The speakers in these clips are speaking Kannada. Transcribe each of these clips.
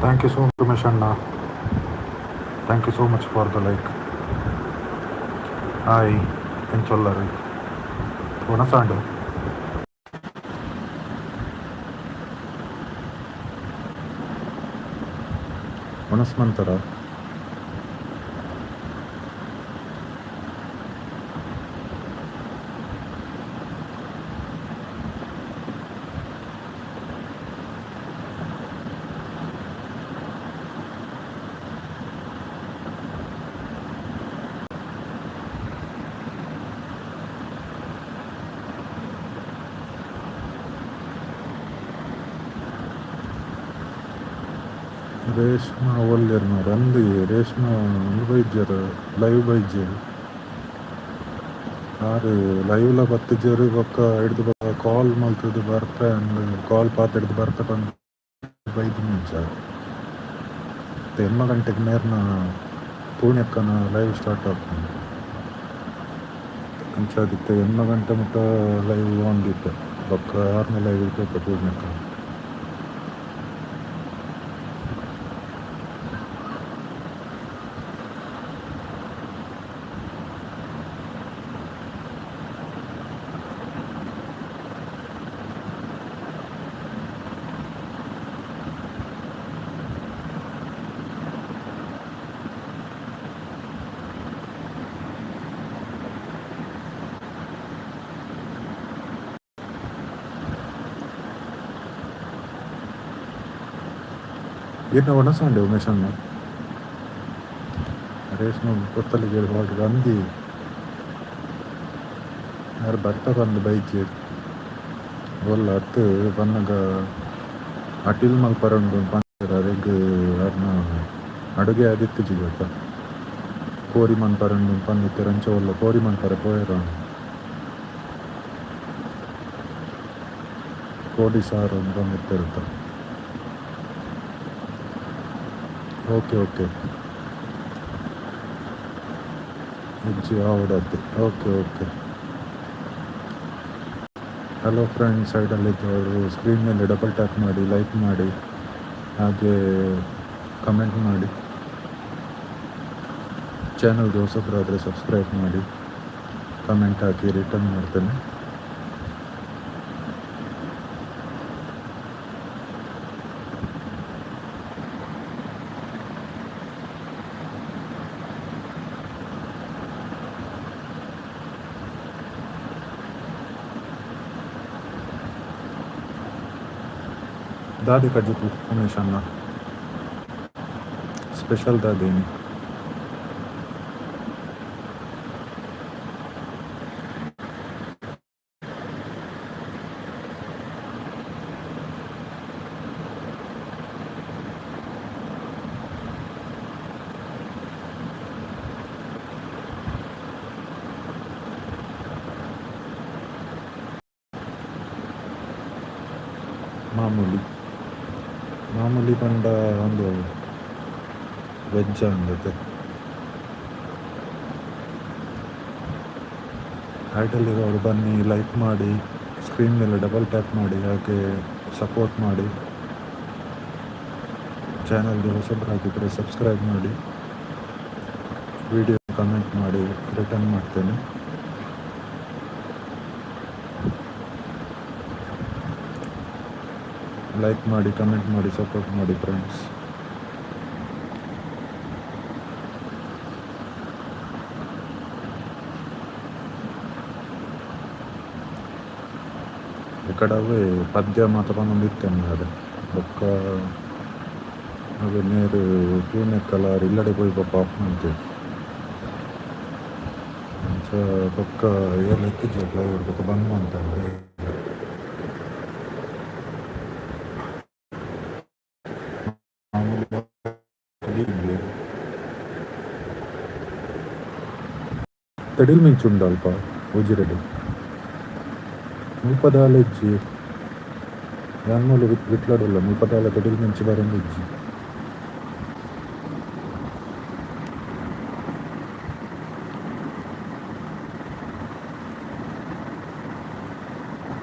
Thank you so much Umesh ಅಣ್ಣ thank you so much for the like hi ಎಂಚೊಲ್ಲರು ಒಣಸಾಂಡು ಒಣಸ್ಮಂತರ Reshma ಒಲ್ಲೆರ್ನ ರಂದಿ Reshma ಬೈಜ್ಯರು live ಬೈಜ್ಯರು ಆರು ಲೈವ್ಲ ಬತ್ತಿಜ್ಜರು ಬೊಕ್ಕ ಹಿಡ್ದು ಬೊಕ್ಕ ಕಾಲ್ ಮಲ್ತದು ಬರ್ತೆ ಅಂಡ್ ಕಾಲ್ ಪಾತ್ ಹಿಡ್ದು ಬರ್ತೆ ಬಂದು ಬೈದು ಮುಂಚ ಮತ್ತೆ ಎಮ್ಮ ಗಂಟೆಗೆ ನೇರ್ನ ಪೂಣ್ಯಕ್ಕನ ಲೈವ್ ಸ್ಟಾರ್ಟ್ ಆಗ್ತದೆ ಅಂಚಾದಿತ್ತೆ ಎಮ್ಮ ಗಂಟೆ ಮುಟ್ಟ ಲೈವ್ ಒಂದಿತ್ತೆ ಬೊಕ್ಕ ಆರ್ನ ಲೈವ್ ಇರ್ಬೇಕು ಪೂರ್ಣ್ಯಕ್ಕ ಏನು ಒಣಸಂಡೆ ಉಮೇಶ್ ಅಣ್ಣ ರೇಷ್ಮೆ ಕೊತ್ತಲಿಗೆ ಹೊರಟು ಗಂದಿ ಯಾರು ಬರ್ತ ಬಂದು ಬೈಜಿ ಒಲ್ಲ ಹತ್ತು ಬನ್ನಗ ಅಟಿಲ್ ಮಲ್ಪರಂಡು ಪಂಚರ ರೆಗ್ ಅರ್ನ ಅಡುಗೆ ಆದಿತ್ತು ಜಿಗತ್ತ ಕೋರಿ ಮನ್ಪರಂಡು ಪಂದಿತ್ತೆ ರಂಚ ಒಲ್ಲ ಕೋರಿ ಮನ್ಪರ ಪೋಯರ ಕೋಡಿ ಸಾರು ಬಂದಿತ್ತಿರುತ್ತೆ ಓಕೆ ಓಕೆ ಹೆಜ್ಜೆ ಆವಡತ್ತೆ ಓಕೆ ಓಕೆ ಹಲೋ ಫ್ರೆಂಡ್ ಸೈಡಲ್ಲಿದ್ದವರು ಸ್ಕ್ರೀನ್ ಮೇಲೆ ಡಬಲ್ ಟ್ಯಾಪ್ ಮಾಡಿ ಲೈಕ್ ಮಾಡಿ, ಹಾಗೆ ಕಮೆಂಟ್ ಮಾಡಿ. ಚಾನಲ್ಗೆ ಹೊಸಬ್ರಾದರೆ ಸಬ್ಸ್ಕ್ರೈಬ್ ಮಾಡಿ. ಕಮೆಂಟ್ ಹಾಕಿ ರಿಟರ್ನ್ ಮಾಡ್ತೇನೆ. दादे का जो तू हमेशा ना। स्पेशल दादे ने। मामूली। ಮಾಮೂಲಿ ಬಂಡ ಒಂದು ವೆಜ್ ಅಂದತೆ ಹೈಟಲ್ಲಿರೋರು ಬನ್ನಿ ಲೈಕ್ ಮಾಡಿ ಸ್ಕ್ರೀನ್ ಮೇಲೆ ಡಬಲ್ ಟ್ಯಾಪ್ ಮಾಡಿ, ಹಾಗೆ ಸಪೋರ್ಟ್ ಮಾಡಿ. ಚಾನಲ್ಗೆ ಹೊಸಬ್ರಾಗಿದ್ದರೆ ಸಬ್ಸ್ಕ್ರೈಬ್ ಮಾಡಿ. ವಿಡಿಯೋ ಕಮೆಂಟ್ ಮಾಡಿ ರಿಟರ್ನ್ ಮಾಡ್ತೇನೆ. ಲೈಕ್ ಮಾಡಿ ಕಮೆಂಟ್ ಮಾಡಿ ಸಪೋರ್ಟ್ ಮಾಡಿ ಫ್ರೆಂಡ್ಸ್ ఇక్కడ అవి పద్య మాత్రం ఇస్తాను కదా ఒక్క అవి నేరు పూణె కలర్ ఇల్లడి పోయి పాప అంతే ఒక్క ఏళ్ళు ఎక్కించి ఒక బంధం అంటారు ತಡಿಲ್ ಮಿಂಚುಂಡು ಅಲ್ಪ ಉಜಿರೆಡ್. ಮುಲ್ಪದಾಲ ಇಜ್ಜಿ ಯಾನ್ಮೂಲ ವಿಟ್ಲಾಡಲ್ಲ ಮುಲ್ಪದಾಲ ಕಡಿಲ್ ಮಿಂಚು ಬರಂದು ಇಜ್ಜಿ.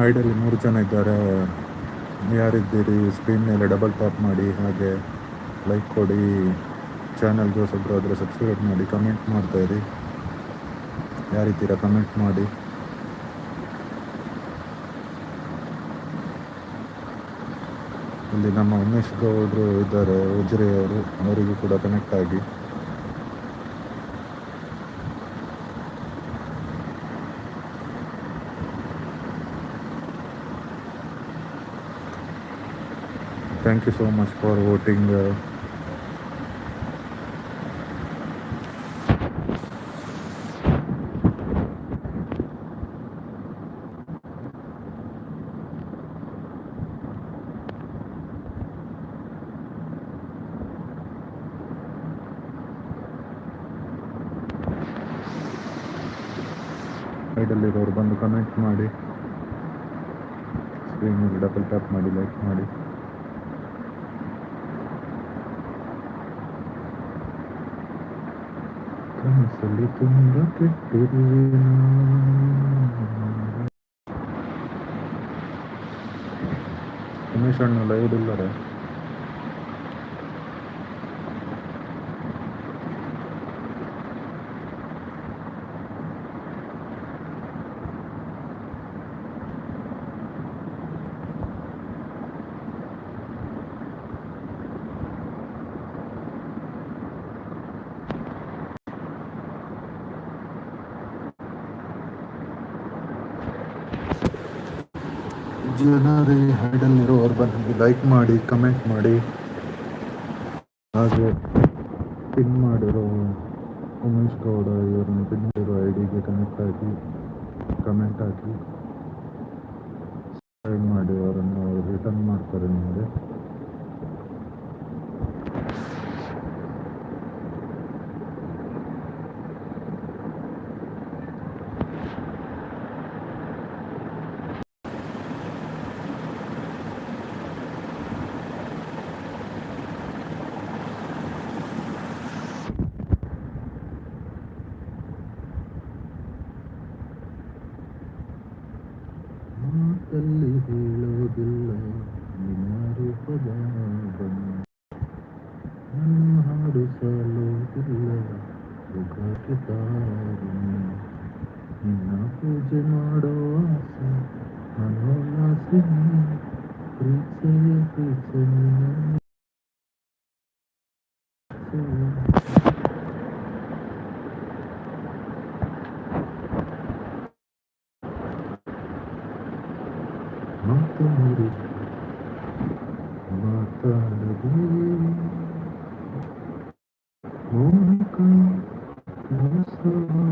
ಹೈಡಲ್ಲಿ ಮೂರು ಜನ ಇದ್ದಾರೆ. ಯಾರಿದ್ದೀರಿ? ಸ್ಕ್ರೀನ್ ಮೇಲೆ ಡಬಲ್ ಟ್ಯಾಪ್ ಮಾಡಿ, ಹಾಗೆ ಲೈಕ್ ಕೊಡಿ. ಚಾನಲ್ಗೆ ಹೊಸಬ್ರು ಆದರೆ ಸಬ್ಸ್ಕ್ರೈಬ್ ಮಾಡಿ ಕಮೆಂಟ್ ಮಾಡ್ತಾಯಿರಿ ಯಾರಿದ್ದೀರಾ ಕಮೆಂಟ್ ಮಾಡಿ? ಇಲ್ಲಿ ನಮ್ಮ ಉಮೇಶ್ ಗೌಡರು ಇದ್ದಾರೆ ಉಜ್ರೆಯವರು ಅವರಿಗೂ ಕೂಡ ಕನೆಕ್ಟ್ ಆಗಿ. Thank you so much for voting ಸೈಡಲ್ಲಿರೋರು ಬಂದು ಕನೆಕ್ಟ್ ಮಾಡಿ. ಸ್ಕ್ರೀನ್ ಸ್ಕ್ರೀನಲ್ಲಿ ಡಬಲ್ ಟ್ಯಾಪ್ ಮಾಡಿ ಲೈಕ್ ಮಾಡಿ. ಕನಸಲ್ಲಿ ತುಂಬ ಕೆಟ್ಟಿರುವೆ ಉಮೇಶ್ ಅಣ್ಣ ಲೈವ್ ಇಲ್ಲರೆ ಜನರೇ ಹೈಡಲ್ಲಿರೋರು ಬಂದು ಲೈಕ್ ಮಾಡಿ ಕಮೆಂಟ್ ಮಾಡಿ. ಹಾಗೆ ಪಿನ್ ಮಾಡಿರೋ ಉಮೇಶ್ ಗೌಡ ಇವರನ್ನು ಪಿನ್ ಮಾಡಿರೋ ಐ ಡಿಗೆ ಕನೆಕ್ಟ್ ಆಗಿ ಕಮೆಂಟ್ ಹಾಕಿ ಮಾಡಿ ಅವರನ್ನು, ಅವ್ರು ರಿಟರ್ನ್ ಮಾಡ್ತಾರೆ ನಿಮಗೆ. ನಿನ್ನ ಪೂಜೆ ಮಾಡೋ ಆಸೆ ಮನೋಲ್ಲಾಸೆ ಪ್ರೀತಿಸೇ ಪ್ರೀತಿಸೆ ನಿನ್ನ ಮಾತಾಡಿ ಮಾತಾಡದೆ ಮೌನಿಕ Mm-hmm.